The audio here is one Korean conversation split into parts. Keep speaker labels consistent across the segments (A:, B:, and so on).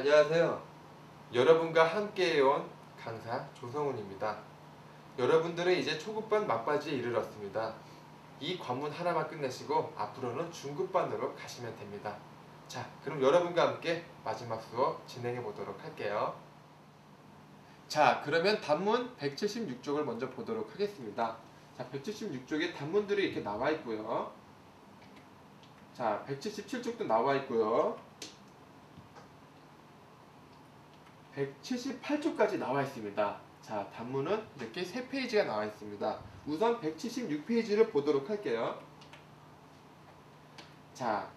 A: 안녕하세요. 여러분과 함께해온 강사 조성훈입니다. 여러분들은 이제 초급반 막바지에 이르렀습니다. 이 관문 하나만 끝내시고 앞으로는 중급반으로 가시면 됩니다. 자, 그럼 여러분과 함께 마지막 수업 진행해 보도록 할게요. 자, 그러면 단문 176쪽을 먼저 보도록 하겠습니다. 자, 176쪽에 단문들이 이렇게 나와 있고요. 자, 177쪽도 나와 있고요. 178쪽까지 나와 있습니다. 자, 단문은 이렇게 세 페이지가 나와 있습니다. 우선 176페이지를 보도록 할게요. 자,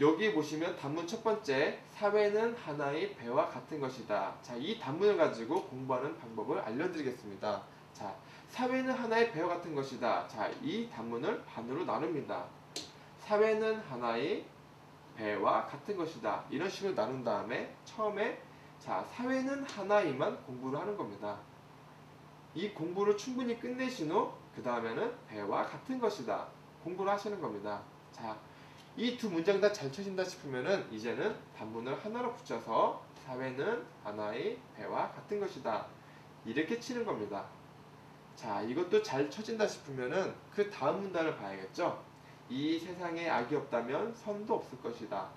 A: 여기 보시면 단문 첫 번째, 사회는 하나의 배와 같은 것이다. 자, 이 단문을 가지고 공부하는 방법을 알려드리겠습니다. 자, 사회는 하나의 배와 같은 것이다. 자, 이 단문을 반으로 나눕니다. 사회는 하나의 배와 같은 것이다. 이런 식으로 나눈 다음에 처음에 자, 사회는 하나이만 공부를 하는 겁니다. 이 공부를 충분히 끝내신 후, 그 다음에는 배와 같은 것이다. 공부를 하시는 겁니다. 자, 이 두 문장 다 잘 쳐진다 싶으면은 이제는 단문을 하나로 붙여서 사회는 하나의 배와 같은 것이다. 이렇게 치는 겁니다. 자, 이것도 잘 쳐진다 싶으면은 그 다음 문단을 봐야겠죠? 이 세상에 악이 없다면 선도 없을 것이다.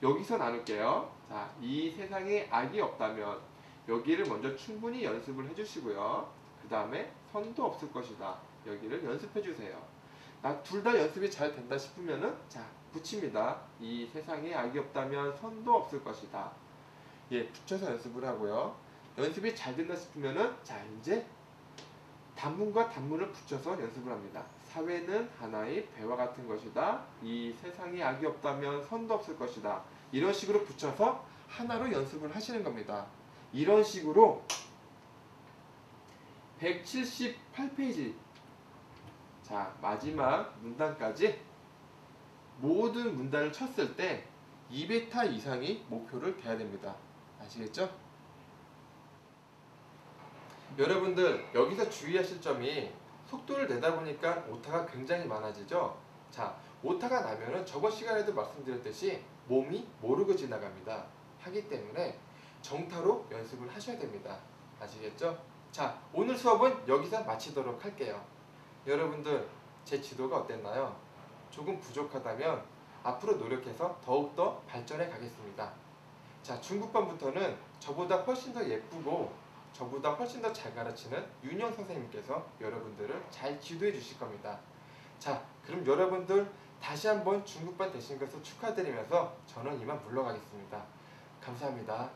A: 자, 여기서 나눌게요. 자, 이 세상에 악이 없다면 여기를 먼저 충분히 연습을 해주시고요. 그 다음에 선도 없을 것이다. 여기를 연습해 주세요. 둘다 연습이 잘 된다 싶으면은 자 붙입니다. 이 세상에 악이 없다면 선도 없을 것이다. 예, 붙여서 연습을 하고요. 연습이 잘 된다 싶으면은 자 이제 단문과 단문을 붙여서 연습을 합니다. 사회는 하나의 배와 같은 것이다. 이 세상에 악이 없다면 선도 없을 것이다. 이런 식으로 붙여서 하나로 연습을 하시는 겁니다. 이런 식으로 178페이지 자 마지막 문단까지 모든 문단을 쳤을 때 2베타 이상이 목표를 돼야 됩니다. 아시겠죠? 여러분들 여기서 주의하실 점이 속도를 내다 보니까 오타가 굉장히 많아지죠? 자 오타가 나면은 저번 시간에도 말씀드렸듯이 몸이 모르고 지나갑니다. 하기 때문에 정타로 연습을 하셔야 됩니다. 아시겠죠? 자, 오늘 수업은 여기서 마치도록 할게요. 여러분들, 제 지도가 어땠나요? 조금 부족하다면 앞으로 노력해서 더욱더 발전해 가겠습니다. 자, 중국반부터는 저보다 훨씬 더 예쁘고 저보다 훨씬 더 잘 가르치는 윤영 선생님께서 여러분들을 잘 지도해 주실 겁니다. 자, 그럼 여러분들 다시 한번 중국반 되신 것을 축하드리면서 저는 이만 물러가겠습니다. 감사합니다.